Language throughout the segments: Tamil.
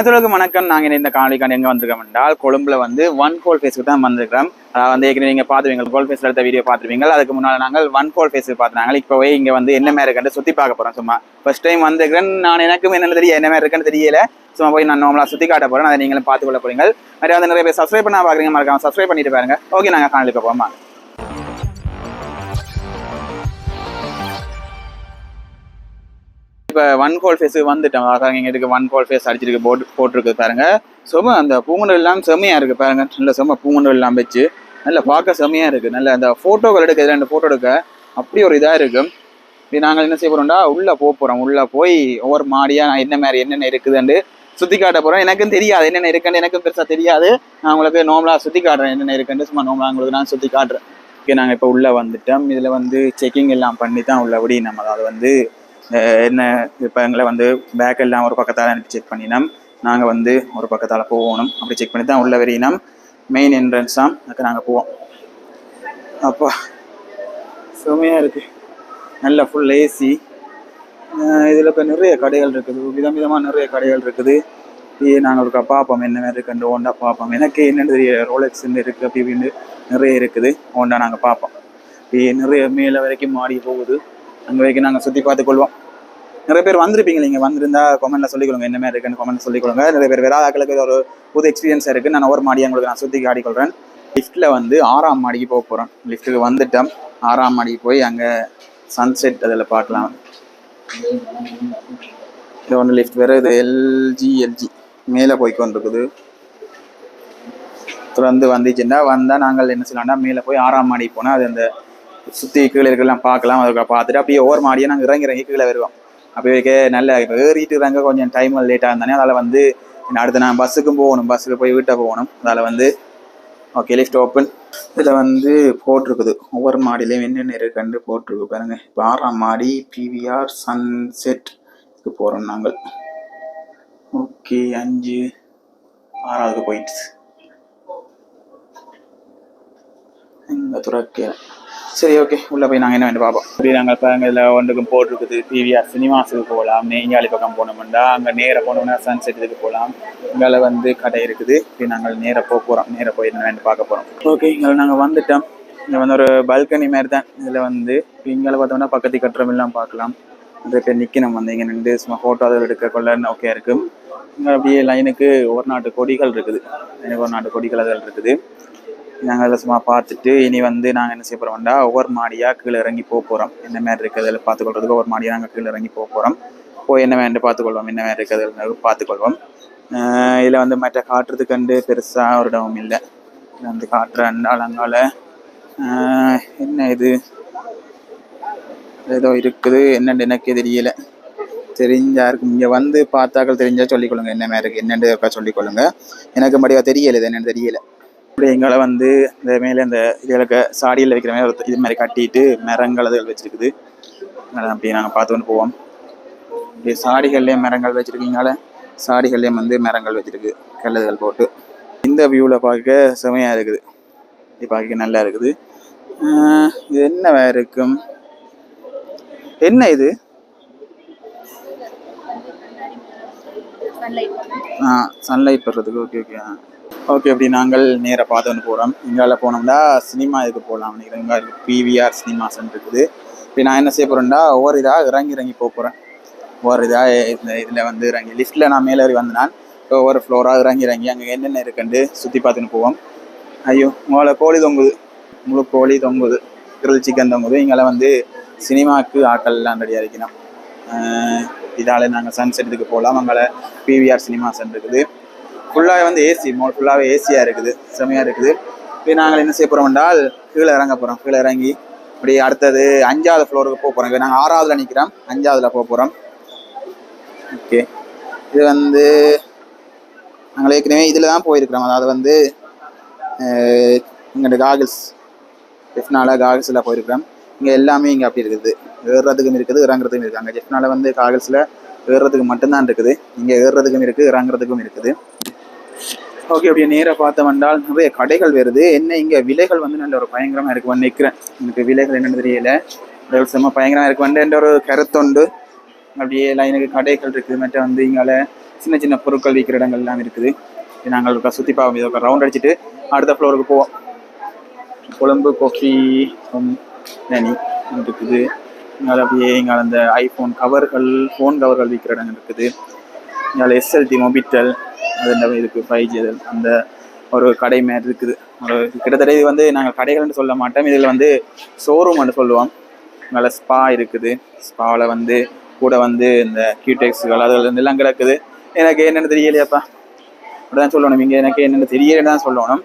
அனைவருக்கும் வணக்கம். நாங்கள் இந்த காணொலிக்கான எங்கே வந்திருக்கோம் என்றால் கொழும்புல வந்து ஒன் கோல் ஃபேஸ்க்கு தான் வந்திருக்கிறோம். அதாவது வந்து ஏற்கனவே நீங்கள் பார்த்துருவீங்க கோல் ஃபேஸில் எடுத்த வீடியோ பார்த்துருவீங்க அதுக்கு முன்னால் நாங்கள் ஒன் கோல் ஃபேஸுக்கு பார்த்துனாங்க இப்போவே இங்கே வந்து என்ன மாதிரி இருக்குன்னு சுற்றி பார்க்க போகிறோம் சும்மா ஃபர்ஸ்ட் டைம் வந்திருக்கிறேன். நான் எனக்கும் என்னென்ன தெரியல என்ன மாதிரி இருக்குன்னு தெரியல. சும்மா போய் நான் நார்மலாக சுற்றி காட்ட போகிறேன் அதை நீங்களும் பார்த்து கொள்ள போறீங்க வந்து நிறைய பேர் சப்ஸ்கிரைப் பண்ண பார்க்குறீங்க. மறக்காம சப்ஸ்கிரைப் பண்ணிட்டு பாருங்க. ஓகே நாங்கள் காணொலிக்கு போமா இப்போ ஒன் கோல் ஃபேஸ் வந்துட்டோம் அதாவது இங்கே இருக்கு ஒன் கோல் ஃபேஸ் அடிச்சிருக்கு போட்டு போட்டிருக்கு பாருங்க. சும அந்த பூங்குண்டு எல்லாம் செம்மையா இருக்குது பாருங்க. நல்ல செம்ம பூங்குண்டு எல்லாம் வச்சு. நல்லா பார்க்க செம்மையா இருக்குது நல்ல அந்த ஃபோட்டோக்கள் எடுக்க ரெண்டு ஃபோட்டோ எடுக்க அப்படி ஒரு இதாக இருக்கும் இப்படி நாங்கள் என்ன செய்ய போகிறோம்டா உள்ளே போக போகிறோம் உள்ளே போய் ஒவ்வொரு மாடியாக நான் என்ன மாதிரி என்னென்ன இருக்குதுன்னு சுற்றி காட்ட போகிறோம் எனக்கும் தெரியாது என்னென்ன இருக்குன்னு எனக்கும் பெருசாக தெரியாது. நான் உங்களுக்கு நோம்பலாக சுற்றி காட்டுறேன். என்னென்ன இருக்குன்னு சும்மா நோம்பலாக உங்களுக்கு நான் சுற்றி காட்டுறேன். ஓகே நாங்கள் இப்போ உள்ளே வந்துட்டோம். இதில் வந்து செக்கிங் எல்லாம் பண்ணி தான் உள்ளபடி நம்ம அதை வந்து என்ன இப்போ எங்களை வந்து பேக் எல்லாம் ஒரு பக்கத்தால் அனுப்பி செக் பண்ணினோம். நாங்கள் வந்து ஒரு பக்கத்தால் போகணும். அப்படி செக் பண்ணி தான் உள்ள வரையினோம் மெயின் என்ட்ரன்ஸ் தான் அதுக்கு நாங்கள் போவோம். அப்பா. செமையாக இருக்குது நல்ல ஃபுல் ஏசி இதில் இப்போ நிறைய கடைகள் இருக்குது. விதம் விதமாக நிறைய கடைகள் இருக்குது. நாங்கள் ஒரு பார்ப்போம் என்ன மாதிரி இருக்குன்னு ஹோண்டா பார்ப்போம் எனக்கு என்னென்னு தெரிய ரோலெக்ஸ் இருக்குது அப்படி இப்படின்னு நிறைய இருக்குது. ஹோண்டா நாங்கள் பார்ப்போம் இது நிறைய மேலே வரைக்கும் மாடி போகுது. அங்கே வரைக்கும் நாங்கள் சுற்றி பார்த்துக்கொள்வோம் நிறைய பேர் வந்திருப்பீங்க. நீங்கள் வந்திருந்தா கமெண்ட்டில் சொல்லிக்கொள்ளுங்க. என்ன மாதிரி இருக்குன்னு கமெண்ட் சொல்லிக்கொள்ளுங்க. நிறைய பேர் வேற ஆட்களுக்கு ஒரு புது எக்ஸ்பீரியன்ஸ் இருக்குது நான் ஒரு மாடி உங்களுக்கு நான் சுற்றி காட்டிக்கொள்கிறேன் லிஃப்ட்டில் வந்து ஆறாம் மாடிக்கு போக போகிறோம் லிஃப்ட்டுக்கு வந்துட்டோம். ஆறாம் மாடிக்கு போய் அங்கே சன்செட் அதில் பார்க்கலாம். இது ஒன்று லிஃப்ட் வேறு இது எல்ஜி எல்ஜி மேலே போய்க்கு வந்துருக்குது தொடர்ந்து வந்துச்சுன்னா வந்தால் நாங்கள் என்ன செய்யலாம்னா மேலே போய் ஆறாம் மாடி போனால் அது அந்த சுற்றி கீழே இருக்கலாம் பார்க்கலாம். அதுக்கு பார்த்துட்டு அப்படியே ஒவ்வொரு மாடியே நாங்கள் இறங்கி இறங்கி கீழே வருவோம். அப்படியே இருக்க நல்ல இப்போ ஏறிட்டு இறங்க கொஞ்சம் டைம் லேட்டாக இருந்தானே அதில் வந்து அடுத்து நான் பஸ்ஸுக்கும் போகணும். பஸ்ஸுக்கு போய் வீட்டை போகணும். அதில் வந்து ஓகே லிஃப்ட் ஓப்பன் இதில் வந்து போட்டிருக்குது. ஒவ்வொரு மாடிலையும் என்னென்ன இருக்குன்னு போட்டிருக்கு பாருங்க. இப்போ ஆறாம் மாடி பிவிஆர் சன்செட் போகிறோம் நாங்கள். ஓகே அஞ்சு ஆறாவது போயிடுச்சு. இங்கே துறக்கிறேன் சரி ஓகே உள்ளே போய் நாங்கள் என்ன வேணும் பார்ப்போம்? இப்படி நாங்கள் பாருங்க இதில் ஒன்றுக்கும் போட்டிருக்குது. பிவிஆர் சினிமாஸுக்கு போகலாம். நெய்யாளி பக்கம் போனோம்னா அங்கே நேராக போனோம்னா சன்செட் இதுக்கு போகலாம். இங்கே வந்து கடை இருக்குது. இப்படி நாங்கள் நேராக போக போகிறோம் நேராக போய் என்ன வேணும் பார்க்க போகிறோம் ஓகே இங்கே நாங்கள் வந்துட்டோம். இங்கே வந்து ஒரு பால்கனி மாதிரி தான் இதில் வந்து. இங்கே பார்த்தோம்னா பக்கத்து கட்டுறம் எல்லாம் பார்க்கலாம். நிறைய பேர் நிற்கணும் வந்து இங்கே நின்று சும்மா ஃபோட்டோ அதை எடுக்க கொள்ள ஓகே இருக்கும். இங்கே அப்படியே லைனுக்கு ஒரு நாட்டு கொடிகள் இருக்குது. எனக்கு ஒரு நாட்டு கொடிகள் அதில் இருக்குது. நாங்கள் அதில் சும்மா பார்த்துட்டு இனி வந்து நாங்கள் என்ன செய்ய போகிறோம்டா ஒவ்வொரு மாடியாக கீழே இறங்கி போக போகிறோம் என்ன மாதிரி இருக்கிறதில் பார்த்துக்கொள்றதுக்கு ஒவ்வொரு மாடியாக நாங்கள் கீழே இறங்கி போக போகிறோம் போய் என்ன வேண்டு பார்த்துக்கொள்வோம் என்ன மாதிரி இருக்கிறதுனால பார்த்துக்கொள்வோம் இதில் வந்து மற்ற காட்டுறதுக்கு கண்டு பெருசாக ஒரு இடமும் இல்லை. இதில் வந்து காட்டுற அங்கால என்ன இது? ஏதோ இருக்குது. என்னென்னு எனக்கே தெரியல. தெரிஞ்சா இருக்கும் இங்கே வந்து பார்த்தாக்கள் தெரிஞ்சால் சொல்லிக்கொள்ளுங்க என்ன மாதிரி இருக்குது என்னென்னு இருக்கா சொல்லிக்கொள்ளுங்க எனக்கு மடிவா தெரியல இது என்னென்னு தெரியல. இப்படி எங்களை வந்து இந்த மேலே இந்த இதுகளுக்கு சாடியில் வைக்கிற மாதிரி ஒரு இது மாதிரி கட்டிட்டு மரங்கள் அதுகள் வச்சிருக்குது. அப்படி நாங்கள் பார்த்து கொண்டு போவோம். இப்படி சாடிகள்லேயும் மரங்கள் வச்சிருக்கீங்களா சாடிகள்லேயும் வந்து மரங்கள் வச்சிருக்கு கல்லுகள் போட்டு. இந்த வியூவில் பார்க்க செமையாக இருக்குது. இது பார்க்க நல்லா இருக்குது. இது என்ன வேறு இருக்கும்? என்ன இது? ஆ சன்லைட் படுறதுக்கு ஓகே ஓகே ஓகே அப்படி நாங்கள் நேராக பார்த்து வந்து போகிறோம் இங்கால போனோம்னா சினிமா இதுக்கு போகலாம் நினைக்கிறேன் இங்கே இருக்குது பிவிஆர் சினிமாஸ்ன்னு இருக்குது. இப்போ நான் என்ன செய்ய போகிறேன்டா ஒவ்வொரு இதாக இறங்கி இறங்கி போக போகிறேன் ஒவ்வொரு இதாக இந்த இதில் வந்து இறங்கி லிஸ்ட்டில் நான் மேலே ஏறி வந்தேன் இப்போ ஒவ்வொரு ஃப்ளோராக இறங்கி இறங்கி அங்கே என்னென்ன இருக்குன்னு சுற்றி பார்த்துன்னு போவோம். ஐயோ உங்களை கோழி தொங்குது. முழு கோழி தொங்குது. கிரில் சிக்கன் தொங்குது. இங்கே வந்து சினிமாவுக்கு ஆக்கள்லாம் ரெடியாக இருக்கணும். இதால் நாங்கள் சன்செட்டுக்கு போகலாம் அங்கே பிவிஆர் சினிமாஸ் இருக்குது. ஃபுல்லாகவே வந்து ஏசி மால் ஃபுல்லாகவே ஏசியாக இருக்குது. செம்மையாக இருக்குது. இப்போ நாங்கள் என்ன செய்ய போகிறோம் என்றால் கீழே இறங்க போகிறோம் கீழே இறங்கி இப்படி அடுத்தது அஞ்சாவது ஃப்ளோருக்கு போக போகிறோம் இப்போ நாங்கள் ஆறாவதுல நிற்கிறோம் அஞ்சாவதுல போக போகிறோம் ஓகே. இது வந்து நாங்கள் ஏற்கனவே இதில் தான் போயிருக்கிறோம். அதாவது வந்து இங்கே காகிள்ஸ் ஜெஃப்னால காகிள்ஸில் போயிருக்கிறோம். இங்கே எல்லாமே இங்கே அப்படி இருக்குது. ஏறுறதுக்கும் இருக்குது இறங்குறதுக்கும் இருக்குது. அங்கே ஜெஃப்னால வந்து காகிள்ஸில் ஏறுறதுக்கு மட்டும்தான் இருக்குது. இங்கே ஏறுறதுக்கும் இருக்குது இறங்குறதுக்கும் இருக்குது. ஓகே அப்படியே நேராக பார்த்தோம் என்றால் நிறைய கடைகள் வருது. என்ன இங்கே விலைகள் வந்து நல்ல ஒரு பயங்கரமாக இருக்கு வந்து நிற்கிறேன் எனக்கு விலைகள் என்னன்னு தெரியல. செம்ம பயங்கரமாக இருக்கு வந்து. என்ற ஒரு கருத்துண்டு அப்படியே லைனுக்கு கடைகள் இருக்குது. மற்ற வந்து இங்கால சின்ன சின்ன பொருட்கள் விற்கிற இடங்கள் எல்லாம் இருக்குது நாங்கள் ஒரு சுற்றி பார்க்க முடியாது ஒரு ரவுண்ட் அடிச்சுட்டு அடுத்த ஃப்ளோருக்கு போவோம். கொழம்பு காஃபி நனி இருக்குது. இங்கால அப்படியே இங்கால அந்த ஐஃபோன் கவர்கள் ஃபோன் கவர்கள் விற்கிற இடங்கள் இருக்குது. இங்கால எஸ்எல்டி மொபிட்டல் அது என்ன இருக்குது ஃபைவ் ஜி அந்த ஒரு கடை மாதிரி இருக்குது. ஒரு கிட்டத்தட்ட இது வந்து நாங்கள் கடைகள்னு சொல்ல மாட்டோம். இதில் வந்து ஷோரூம்னு சொல்லுவோம். மேலே ஸ்பா இருக்குது. ஸ்பாவில் வந்து கூட வந்து இந்த கியூடெக்ஸுகள் அதுகள் வந்து எல்லாம் கிடக்குது. எனக்கு என்னென்னு தெரியலையாப்பா? அப்படிதான் சொல்லணும். இங்கே எனக்கு என்னென்னு தெரியலன்னு தான் சொல்லணும்.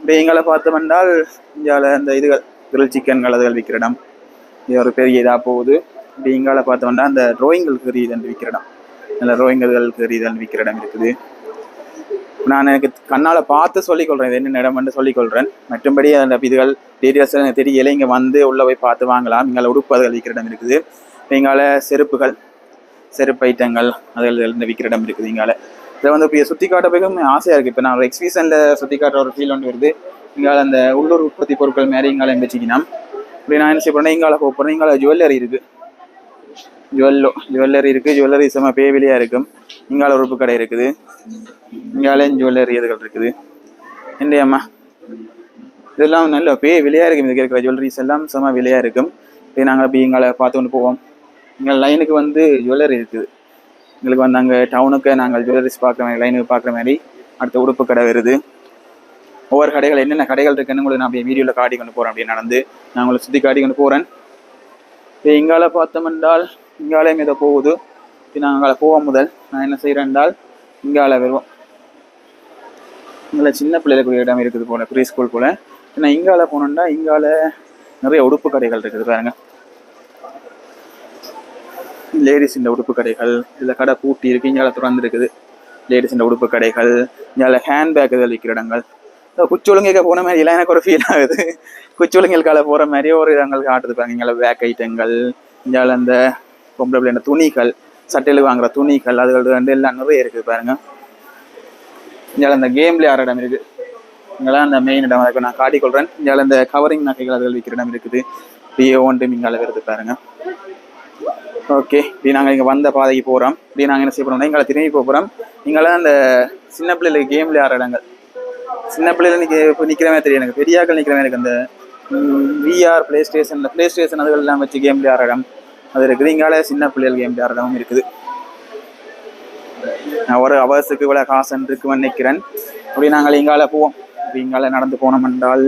இப்போ எங்களை பார்த்தோம்னால் இந்தியாவில் இந்த இதுகள் கிரில் சிக்கன்கள் அதுகள் விற்கிற இடம். இது ஒரு பெரிய இதாக போகுது. இப்படி எங்களை பார்த்தோம்னா அந்த ட்ராயிங்கள் கறீதல் விற்கிற இடம். நல்ல ட்ராயிங்கல்கள் கறீதல் விற்கிற இடம் இருக்குது. நான் எனக்கு கண்ணால் பார்த்து சொல்லிக்கொள்கிறேன் இது என்ன இடம்னு சொல்லிக்கொள்கிறேன் மற்றும்படி அந்த இதுகள் டீட்டெயில்ஸ் எனக்கு தெரியல. இங்கே வந்து உள்ளே போய் பார்த்து வாங்கலாம். இங்கே உடுப்புகள் விற்கிற இடம் இருக்குது. இங்கால செருப்புகள் செருப்பு ஐட்டங்கள் அதில் விற்கிற இடம் இருக்குது இங்கால. இதை வந்து இப்போ சுற்றி காட்ட போய் ஆசையாக இருக்குது இப்போ நான் ஒரு எக்ஸிபிஷனில் சுற்றி காட்டுற ஒரு ஃபீல் ஒன்று வருது. இங்கால அந்த உள்ளூர் உற்பத்தி பொருட்கள் மாதிரி இங்கால வச்சுக்கலாம் இப்படி நான் என்ன செய்ய போகிறேன் இங்கால போக போகிறேன் இங்கால ஜுவல்லரி இருக்குது. ஜுவல்லோ ஜுவல்லரி இருக்குது ஜுவல்லரி செம்ம பேவிலியாக இருக்கும். இங்கால உறுப்பு கடை இருக்குது. இங்கால ஜுவல்லரி இதுகள் இருக்குது. இல்லையாம்மா இதெல்லாம் நல்ல பே விலையாக இருக்கும். இதுக்கு இருக்கிற ஜுவல்லரிஸ் எல்லாம் செம்ம விலையாக இருக்கும். இப்போ நாங்கள் அப்படி இங்கால பார்த்து கொண்டு போவோம் எங்கள் லைனுக்கு வந்து ஜுவல்லரி இருக்குது. எங்களுக்கு வந்து அங்கே டவுனுக்கு நாங்கள் ஜுவல்லரிஸ் பார்க்குற மாதிரி லைனுக்கு பார்க்குற மாதிரி அடுத்த உடுப்பு கடை வருது. ஒவ்வொரு கடைகள் என்னென்ன கடைகள் இருக்குன்னு உங்களுக்கு நான் அப்படியே வீடியோவில் காட்டி கொண்டு போகிறேன் அப்படியே நடந்து நான் உங்களை சுற்றி காட்டி கொண்டு போகிறேன் இப்போ இங்கால பார்த்தோம் என்றால் இங்காலையும் இதை போகுது. இப்போ நான் அங்கால போக முதல் நான் என்ன செய்கிறேன் என்றால் இங்கால வருவோம். இங்கே சின்ன பிள்ளைகளுக்குரிய இடம் இருக்குது போல ப்ரீ ஸ்கூல் போல. நான் இங்கால போனோம்னா இங்கால நிறைய உடுப்பு கடைகள் இருக்குது பாருங்க. லேடிஸ் இந்த உடுப்பு கடைகள் இதில் கடை பூட்டி இருக்கு இங்கால திறந்துருக்குது. லேடிஸ் இந்த உடுப்பு கடைகள் இங்கால ஹேண்ட்பேக் இதில் விற்கிற இடங்கள். குச்சொழுங்கைக்கு போன மாதிரி எல்லாம் எனக்கு ஒரு ஃபீல் ஆகுது. குச்சொழுங்கல்கால போகிற மாதிரியே ஒரு இடங்கள் காட்டுது பாருங்க இங்கே பேக் ஐட்டங்கள் இங்கே அந்த பொம்பளை பிள்ளைங்க துணிகள் சட்டையில் வாங்குற துணிகள் அதுகள் வந்து எல்லாம் நிறைய இருக்குது பாருங்க. இங்கே அந்த கேம் விளையாடுற இடம் இருக்குது இங்கெல்லாம் அந்த மெயின் இடம் அதுக்கு நான் காட்டிக்கொள்கிறேன் இங்கே அந்த கவரிங் நகைகள் அதுகள் விற்கிற இடம் இருக்குது. இப்படியே ஒன்று இங்கால வருது பாருங்க. ஓகே இப்படி நாங்கள் இங்கே வந்த பாதைக்கு போகிறோம் இப்படி நாங்கள் என்ன செய்ய போகிறோம்னா எங்களை திரும்பி போகிறோம் இங்கெல்லாம் அந்த சின்ன பிள்ளைகளுக்கு கேம் விளையாடுற இடங்கள். சின்ன பிள்ளைகள் நிற்க இப்போ நிற்கிறமே தெரியும் எனக்கு. பெரியாக்கள் நிற்கிறமே எனக்கு அந்த VR PlayStation PlayStation அதுகள்லாம் வச்சு கேம் விளையாடுற இடம் அது இருக்குது இங்கால சின்ன பிள்ளைகள் கேம் விளையாடுற இருக்குது. நான் ஒரு அவர்ஸுக்கு இவ்வளோ காசுன்னு இருக்குன்னு நினைக்கிறேன். அப்படி நாங்கள் இங்கால போவோம். அப்படி இங்கால நடந்து போனோம் என்றால்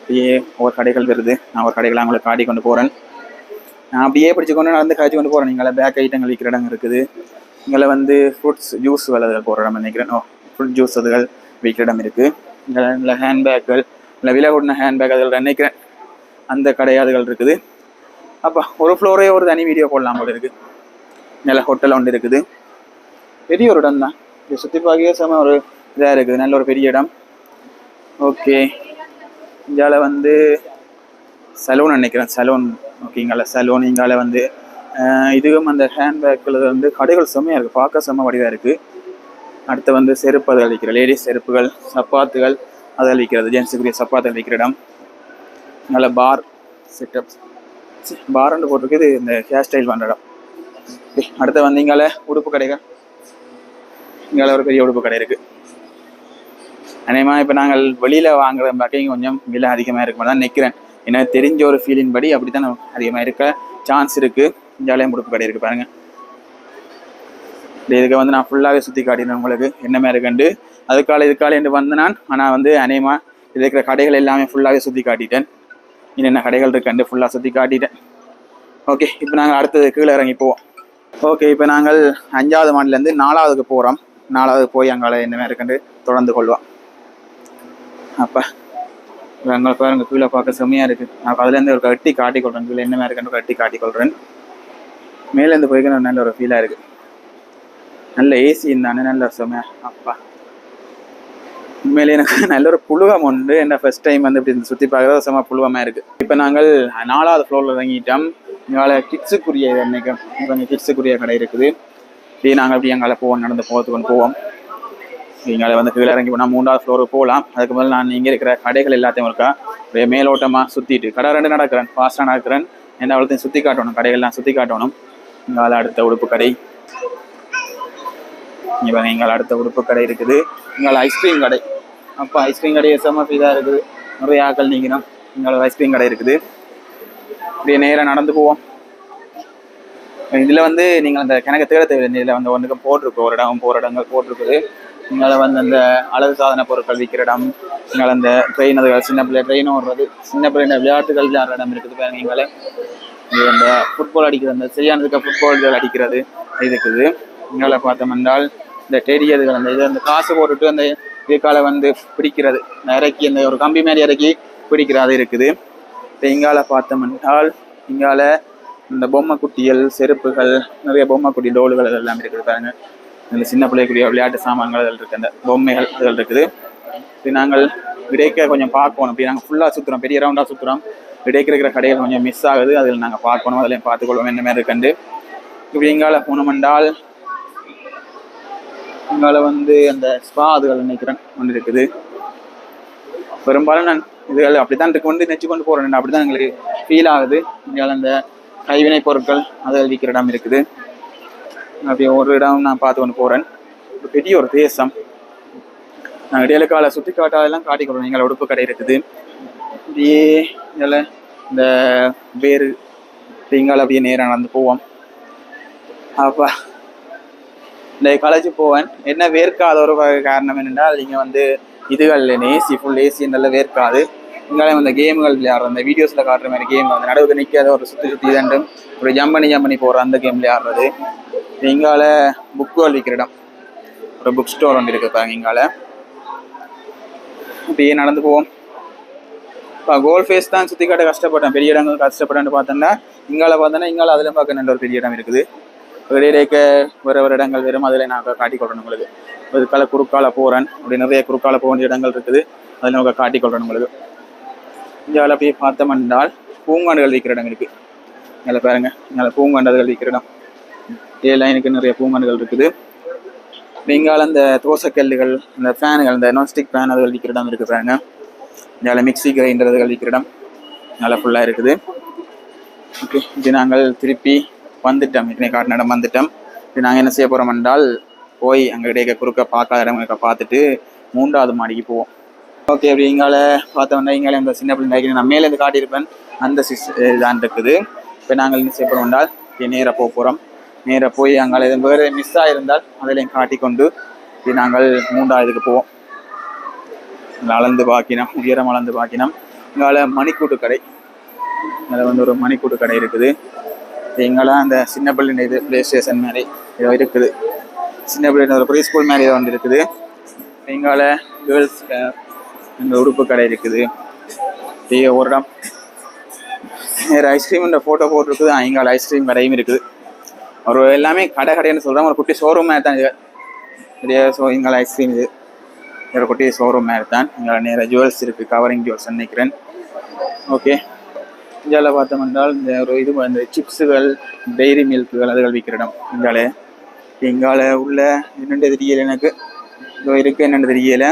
அப்படியே ஒரு கடைகள் வருது. நான் ஒரு கடைகளை அவங்களை காட்டி கொண்டு போகிறேன் நான் அப்படியே பிடிச்சிக்கொண்டு கொண்டு நடந்து காய்ச்சி கொண்டு போகிறேன் இங்கே பேக் ஐட்டங்கள் விற்கிற இடம் இருக்குது. இங்கே வந்து ஃப்ரூட்ஸ் ஜூஸ் அதுகள் போகிற இடம் நினைக்கிறேன். ஓ ஃப்ரூட் ஜூஸ் அதுகள் விற்கிற இடம் இருக்குது இல்லை ஹேண்ட்பேக்குகள் இல்லை விலை கூடின ஹேண்ட்பேக் அதில் நினைக்கிறேன். அந்த கடையாதுகள் இருக்குது. அப்போ ஒரு ஃப்ளோரே ஒரு தனி வீடியோ போடலாம் போல இருக்குது நல்ல ஹோட்டல் ஒன்று இருக்குது. பெரிய ஒரு இடம் தான். இது சுற்றி பார்க்கவே செம ஒரு இதாக இருக்குது. நல்ல ஒரு பெரிய இடம். ஓகே இங்கால வந்து சலூன் நினைக்கிறேன். சலூன் ஓகேங்களா சலூன் இங்கால வந்து இதுவும் அந்த ஹேண்ட்பேக்கில் வந்து கடைகள் செம்மையாக இருக்குது பார்க்க செம்ம வடிவாக இருக்குது அடுத்து வந்து செருப்பு அது அளிக்கிற லேடிஸ் செருப்புகள் சப்பாத்துகள் அது அளிக்கிறது ஜென்ஸுக்குரிய சப்பாத்து அளிக்கிற இடம். நல்ல பார் செட்டப் பார்னு போட்டிருக்கு இது இந்த ஹேர் ஸ்டைல் பண்ணுற இடம். அடுத்து வந்து இங்கால உடுப்பு கடைகள். இங்கால ஒரு பெரிய உடுப்பு கடை இருக்குது அநேகமாக இப்போ நாங்கள் வெளியில் வாங்குற பக்கையும் கொஞ்சம் விலை அதிகமாக இருக்குமா தான் நிற்கிறேன் எனக்கு தெரிஞ்ச ஒரு ஃபீலின் படி அப்படி தான் அதிகமாக இருக்க. சான்ஸ் இருக்குது ஜாலியாக உடுப்பு கடை இருக்குது பாருங்கள் இதுக்கு வந்து நான் ஃபுல்லாகவே சுற்றி காட்டினேன் உங்களுக்கு. என்ன மாதிரி இருக்குண்டு அதுக்கால இதுக்கால என்று வந்து நான் ஆனால் வந்து அநேகமாக இது இருக்கிற கடைகள் எல்லாமே ஃபுல்லாகவே சுற்றி காட்டிட்டேன். என்னென்ன கடைகள் இருக்குண்டு ஃபுல்லாக சுற்றி காட்டிட்டேன். ஓகே இப்போ நாங்கள் அடுத்தது கீழே இறங்கி போவோம். ஓகே இப்போ நாங்கள் அஞ்சாவது மாடிலேருந்து நாலாவதுக்கு போகிறோம் நாலாவது போய் அங்கால என்னமே மாதிரி இருக்குண்டு தொடர்ந்து கொள்வோம். அப்போ அங்கே பாருங்க கீழே பார்க்க செம்மையாக இருக்குது நான் அதுலேருந்து ஒரு கட்டி காட்டிக்கொள்கிறேன் கீழே என்னமே இருக்குன்னு கட்டி காட்டிக்கொள்கிறேன் மேலேருந்து போய்க்கு நல்ல ஒரு ஃபீலாக இருக்குது நல்ல ஏசி இருந்தானே நல்ல செம்மையா அப்பா. உண்மையிலே எனக்கு நல்ல ஒரு புழுவம் உண்டு. என்ன ஃபர்ஸ்ட் டைம் வந்து இப்படி சுற்றி பார்க்குறது செம்ம புழுவமாக இருக்குது இப்போ நாங்கள் நாலாவது ஃப்ளோரில் இறங்கிட்டோம். எங்களால் கிட்ஸுக்குரிய இது கொஞ்சம் கிட்ஸுக்குரிய கடை இருக்குது. இப்படி நாங்கள் அப்படியே எங்களால் போவோம் நடந்து போகிறதுக்கு போவோம். எங்களை வந்து கீழே இறங்கி போனால் மூன்றாவது ஃப்ளோருக்கு போகலாம். அதுக்கு முதல்ல நான் இங்கே இருக்கிற கடைகள் எல்லாத்தையும் இருக்கா அப்படியே மேலோட்டமாக சுற்றிட்டு கடை ரெண்டு நடக்கிறேன். ஃபாஸ்ட்டாக நடக்கிறேன். என்ன அவ்வளோத்தையும் சுற்றி காட்டணும் கடைகள்லாம் சுற்றி காட்டணும். இங்கால அடுத்த உடுப்பு கடை. இங்கே எங்கள் அடுத்த உடுப்பு கடை இருக்குது. எங்கள் ஐஸ்கிரீம் கடை. அப்போ ஐஸ்கிரீம் கடை செம்ம இதாக இருக்குது. நிறைய ஆக்கள் நீக்கணும் எங்களோட ஐஸ்கிரீம் கடை இருக்குது. இப்படியே நேராக நடந்து போவோம். இதில் வந்து நீங்கள் அந்த கணக்கு தேட தேவையில்லை. இதில் வந்து ஒன்றுக்கு போட்டிருக்கு ஒரு இடம் போகிற இடங்கள் போட்டிருக்குது. இங்கே வந்து அந்த அழகு சாதன பொருட்கள் விற்கிற இடம் இங்கே அந்த ட்ரெயின் அதுகள் சின்ன பிள்ளை ட்ரெயின் ஓடுறது சின்ன பிள்ளை விளையாட்டுகள் விளையாடுற இடம் இருக்குது பாருங்க இங்கே அந்த ஃபுட்பால் அடிக்கிறது அந்த சரியானதுக்கு ஃபுட்பால்கள் அடிக்கிறது இருக்குது. இங்கே பார்த்தோம் என்றால் இந்த டெடியதுகள் அந்த இது அந்த காசு போட்டுட்டு அந்த இதுக்கால வந்து பிடிக்கிறது. இறக்கி அந்த ஒரு கம்பி மாதிரி இறக்கி பிடிக்கிறது இருக்குது. இப்போ இங்கால பார்த்தோம்னால் இங்கால இந்த பொம்மை குட்டிகள் செருப்புகள் நிறைய பொம்மை குட்டி டோலுகள் இதெல்லாம் இருக்குது பாருங்க. இந்த சின்ன பிள்ளைக்குரிய விளையாட்டு சாமான்கள் அதில் இருக்குது அந்த பொம்மைகள் அதில் இருக்குது. இது நாங்கள் விடைக்க கொஞ்சம் பார்க்கணும். அப்படி நாங்கள் ஃபுல்லாக சுற்றுறோம் பெரிய ரவுண்டாக சுற்றுறோம் இடைக்க இருக்கிற கடைகள் கொஞ்சம் மிஸ் ஆகுது. அதில் நாங்கள் பார்க்கணும். அதில் பார்த்துக்கொள்வோம். என்ன மாதிரி இருக்குண்டு இப்படி எங்கால போனோம் என்றால் அங்கால வந்து அந்த ஸ்பா அதுகள் நினைக்கிறேன் ஒன்று இருக்குது. பெரும்பாலும் நான் இதுகள் அப்படித்தான் இருக்கு. வந்து நெச்சு கொண்டு போகிறேன் அப்படிதான் எங்களுக்கு ஃபீல் ஆகுது. இங்கால அந்த கைவினை பொருட்கள் அதில் விற்கிற இடம் இருக்குது. அப்படி ஒரு இடம் நான் பார்த்து கொண்டு போகிறேன் ஒரு பெரிய ஒரு தேசம். நான் இடையில கால சுற்றி காட்டாதெல்லாம் காட்டி கொடுறோம் எங்களை உடுப்பு கடை இருக்குது. அப்படியே இதில் இந்த வேறு இங்கால அப்படியே நேராக நடந்து போவோம். அப்பா. இந்த காலேஜ் போவேன். என்ன வேர்க்காத? ஒரு காரணம் என்னென்றால் நீங்கள் வந்து இதுகள் ஏசி ஃபுல் ஏசி நல்லா வேர்க்காது. இருந்தாலும் இந்த கேம்கள் விளையாடுற அந்த வீடியோஸில் காட்டுற மாதிரி கேம் அந்த நடுவுக்கு நிற்காத ஒரு சுற்றி சுற்றி தண்டும் ஒரு ஜம் பண்ணி ஜம் பண்ணி போகிற அந்த கேம் விளையாடுறது. இங்கால புக்குகள் விற்கிற இடம். ஒரு புக் ஸ்டோர் ஒன்று இருக்குது பாருங்க இங்கால. அப்படியே நடந்து போவோம். இப்போ கோல் ஃபேஸ் தான் சுற்றி காட்ட கஷ்டப்பட்டேன். பெரிய இடங்கள் கஷ்டப்பட்டேன்னு பார்த்தோன்னா இங்கால பார்த்தோன்னா இங்கால அதில் பார்க்க நல்ல ஒரு பெரிய இடம் இருக்குது. இடையிடைக்க வேறு வேறு இடங்கள் வரும் அதில் நான் காட்டிக்கொள்றேன் உங்களுக்கு. இதுக்கால குறுக்கால போகிறேன் அப்படி நிறைய குறுக்கால போக வேண்டிய இடங்கள் இருக்குது. அதில் நமக்கு காட்டிக்கொள்றேன் உங்களுக்கு. இந்தியாவில் அப்படியே பார்த்தோம் என்றால் பூங்காண்டுகள் விற்கிற இடம் இருக்குது இங்கே பாருங்க. இங்கே பூங்காண்டுகள் விற்கிற இடம். இதே லைனுக்கு நிறைய பூங்காண்டுகள் இருக்குது. நீங்கள் அந்த தோசைக்கல்லுகள் இந்த ஃபேனுகள் இந்த நான்ஸ்டிக் ஃபேன் அதுகள் விற்கிற இடம் இருக்குது பாருங்க. இங்கே மிக்சி கிரைண்டர்கள் விற்கிற இடம். நல்லா ஃபுல்லாக இருக்குது. ஓகே இது நாங்கள் திருப்பி வந்துட்டோம். இத்தனை காட்டின இடம் வந்துட்டோம். நாங்கள் என்ன செய்ய போகிறோம் என்றால் போய் அங்கே இடையே குறுக்க பார்க்காத இடங்களுக்கு பார்த்துட்டு மூன்றாவது மாடிக்கு போவோம். ஓகே அப்படி இங்கால பார்த்தோம்னா இங்கால இந்த சின்ன பிள்ளை நான் மேலே இருந்து காட்டியிருப்பேன். அந்த சிஸ் தான் இருக்குது. இப்போ நாங்கள் என்ன செய்ய போகிறோம் என்றால் நேராக போக போகிறோம் நேராக போய் அங்கால எதுவும் வேறு மிஸ் ஆகிருந்தால் அதிலையும் காட்டிக்கொண்டு இது நாங்கள் மூன்றாவதுக்கு போவோம். அளந்து பாக்கினோம் உயரம் அளந்து பாக்கினோம். இங்கால மணிக்கூட்டு கடை அதில் வந்து ஒரு மணிக்கூட்டு கடை இருக்குது. எங்கெல்லாம் அந்த சின்ன பிள்ளைங்க இது ப்ளே ஸ்டேஷன் மாதிரி ஏதோ இருக்குது. சின்ன பிள்ளைங்க ஒரு ப்ரீ ஸ்கூல் மாதிரி ஏதோ ஒன்று இருக்குது. எங்கால கேர்ள்ஸ் இந்த உடுப்பு கடை இருக்குது. அப்படியே ஒரு இடம். வேறு ஐஸ்கிரீம்ன்ற ஃபோட்டோ போட்டிருக்குது. எங்கால ஐஸ்கிரீம் கடையும் இருக்குது. ஒரு எல்லாமே கடை கடைன்னு சொல்கிறாங்க ஒரு குட்டி ஷோரூம் மாதிரி தான் இது. பெரிய ஷோ எங்கால ஐஸ்கிரீம் இது. ஒரு குட்டி ஷோரூம் மாதிரி தான். எங்களை நேராக ஜுவல்ஸ் இருக்குது கவரிங் ஜுவல்ஸ் நினைக்கிறேன். ஓகே இந்தியாவில் பார்த்தோம் என்றால் இந்த ஒரு இது இந்த சிப்ஸுகள் டெய்ரி மில்க்குகள் அதுகள் விற்கிற இடம் இங்காலே இங்கால உள்ள என்னென்று தெரியல எனக்கு. இதோ இருக்கு என்னென்னு தெரியல.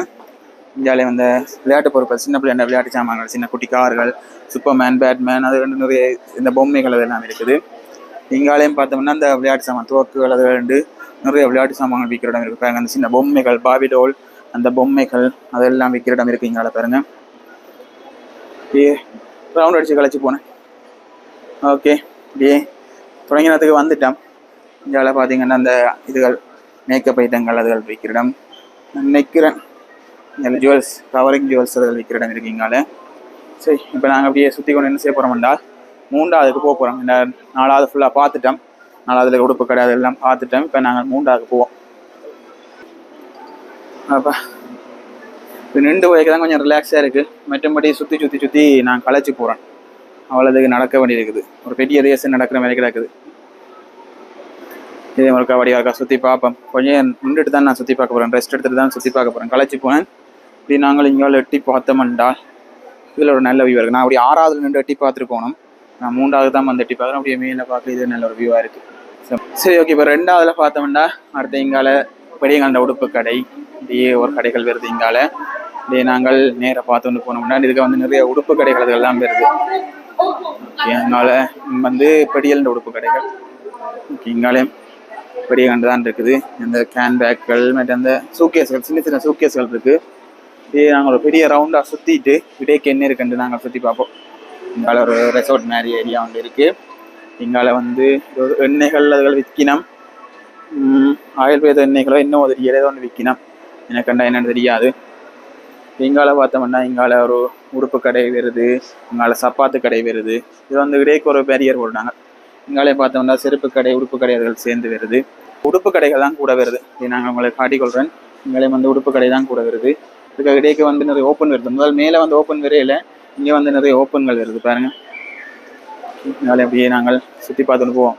இந்தியாவிலே வந்த விளையாட்டு பொருட்கள் சின்ன பிள்ளை விளையாட்டு சாமான்கள் சின்ன குட்டி கார்கள் சூப்பர்மேன் பேட்மேன் அது ரெண்டு நிறைய இந்த பொம்மைகள் அதெல்லாம் இருக்குது. இங்காலையும் பார்த்தோம்னா அந்த விளையாட்டு சாமான் துவக்குகள் அது ரெண்டு நிறைய விளையாட்டு சாமான்கள் விற்கிற இடம் இருக்குது பாருங்க. அந்த சின்ன பொம்மைகள் பாபிடோல் அந்த பொம்மைகள் அதெல்லாம் விற்கிற இடம் இருக்குது இங்கால பாருங்கள் ரவுண்ட் அடித்து கழிச்சு போனேன். ஓகே அப்படியே தொடங்கினதுக்கு வந்துட்டோம். இந்தியாவில் பார்த்தீங்கன்னா அந்த இதுகள் மேக்கப் ஐட்டங்கள் அதுகள் விற்கிற இடம். நிற்கிறேன் நினைக்கிறேன். இந்த ஜுவல்ஸ் கவரிங் ஜுவல்ஸ் அதுகள் விற்கிற இடம் இருக்கீங்களே சரி இப்போ நாங்கள் அப்படியே சுற்றி கொண்டு என்ன செய்ய போகிறோம் என்றால் மூன்றாவதுக்கு போக போகிறோம் இந்த நாலாவது ஃபுல்லாக பார்த்துட்டோம் நாலாவதுல உடுப்பு கடை அதெல்லாம் பார்த்துட்டோம் இப்போ நாங்கள் மூன்றாவது போவோம். அப்போ இப்போ நின்று போய்க்கு தான் கொஞ்சம் ரிலாக்ஸாக இருக்குது மற்றபடி சுற்றி சுற்றி சுற்றி நான் களைச்சி போகிறேன் அவ்வளோதுக்கு நடக்க வேண்டியிருக்குது. ஒரு பெரிய ரேஸ் நடக்கிற மாதிரி கிடக்குது. இதே ஒரு கபடி சுற்றி பார்ப்போம். கொஞ்சம் நின்றுட்டு தான் நான் சுற்றி பார்க்க போகிறேன் ரெஸ்ட் எடுத்துட்டு தான் சுற்றி பார்க்க போகிறேன் களைச்சி போனேன் இப்படி நாங்கள் இங்கே எட்டி பார்த்தோம்டா இதில் ஒரு நல்ல வியூ இருக்குது நான் அப்படி ஆறாவது நின்று எட்டி பார்த்துட்டு போனோம் நான் மூன்றாவது தான் வந்து எட்டி பார்க்குறேன். அப்படியே மேலே பார்க்க இது நல்ல ஒரு வியூவாக இருக்குது சரி ஓகே இப்போ ரெண்டாவதில் பார்த்தோம்னா அடுத்த இங்கால பெரியங்கால உடுப்பு கடை. இப்படியே ஒரு கடைகள் வருது இங்கால. இதே நாங்கள் நேராக பார்த்து கொண்டு போனோம்னா இதுக்கு வந்து நிறைய உடுப்பு கடைகள் அதெல்லாம் வருது. ஓகே அதனால வந்து பெடியல் உடுப்பு கடைகள். ஓகே இங்காலே பெரிய கண்டு தான் இருக்குது. இந்த கேன் பேக்குகள் மற்ற அந்த சூக்கேஸ்கள் சின்ன சின்ன சூக்கேஸ்கள் இருக்குது இது நாங்கள் ஒரு பெரிய ரவுண்டாக சுற்றிட்டு இடையே என்ன இருக்குன்ட்டு நாங்கள் சுற்றி பார்ப்போம். இங்கால ஒரு ரெசார்ட் மாதிரி ஏரியா ஒன்று இருக்குது இங்கால வந்து எண்ணெய்கள் அதுகள் விற்கினம் ஆயுர்வேத எண்ணெய்களோ இன்னும் தெரியல ஏதோ ஒன்று விற்கினம் எனக்கு கண்டா என்னன்னு தெரியாது. இங்கால பார்த்தோம்னா இங்கால ஒரு உடுப்பு கடை வருது இங்கால சப்பாத்து கடை வருது. இது வந்து இடையே ஒரு பேரியர் போடுறாங்க. இங்காலே பார்த்தோம்னா செருப்பு கடை உடுப்பு கடை சேர்ந்து வருது. உடுப்பு கடைகள் தான் கூட வருது. இதை நாங்கள் உங்களை காட்டிக்கொள்கிறேன் இங்காலே வந்து உடுப்பு கடை தான் கூட வருது. இதுக்கு இடையே வந்து நிறைய ஓப்பன் வருது. முதல் மேலே வந்து ஓப்பன் வரையில இங்கே வந்து நிறைய ஓப்பன்கள் வருது. பாருங்கள் இங்காலே அப்படியே நாங்கள் சுற்றி பார்த்துட்டு போவோம்.